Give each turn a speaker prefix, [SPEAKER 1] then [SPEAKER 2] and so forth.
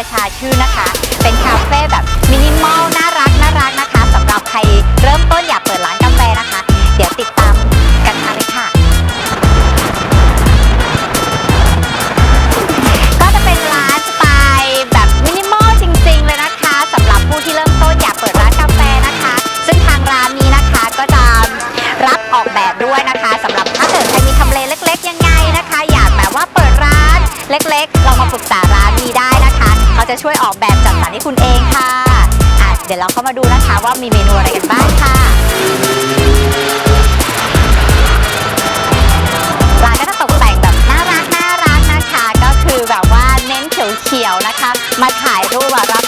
[SPEAKER 1] ประชาชื่นนะคะ เป็นคาเฟ่แบบมินิมอลน่ารักน่ารักนะคะสำหรับใครเริ่มต้นอยากเปิดร้านกาแฟนะคะ เดี๋ยวติดตามกันมาเลยค่ะ ก็จะเป็นร้านสไตล์แบบมินิมอลจริงๆเลยนะคะสำหรับผู้ที่เริ่มต้นอยากเปิดร้านกาแฟนะคะ ซึ่งทางร้านนี้นะคะก็จะรับออกแบบด้วยนะคะสำหรับถ้าเกิดใครมีทำเลเล็ก ๆ ยังไงนะคะ อยากแบบว่าเปิดร้านเล็กๆเรามาปรึกษาร้านนี้ได้นะคะ เขาจะช่วยออกแบบจัดสรรให้คุณเองค่ะอะ เดี๋ยวเราเข้ามาดูนะคะว่ามีเมนูอะไรกันบ้างค่ะร้านก็จะตกแต่งแบบน่ารักน่ารักนะคะ ก็คือแบบว่าเน้นเขียวๆนะคะ มาถ่ายรูปแบบรับ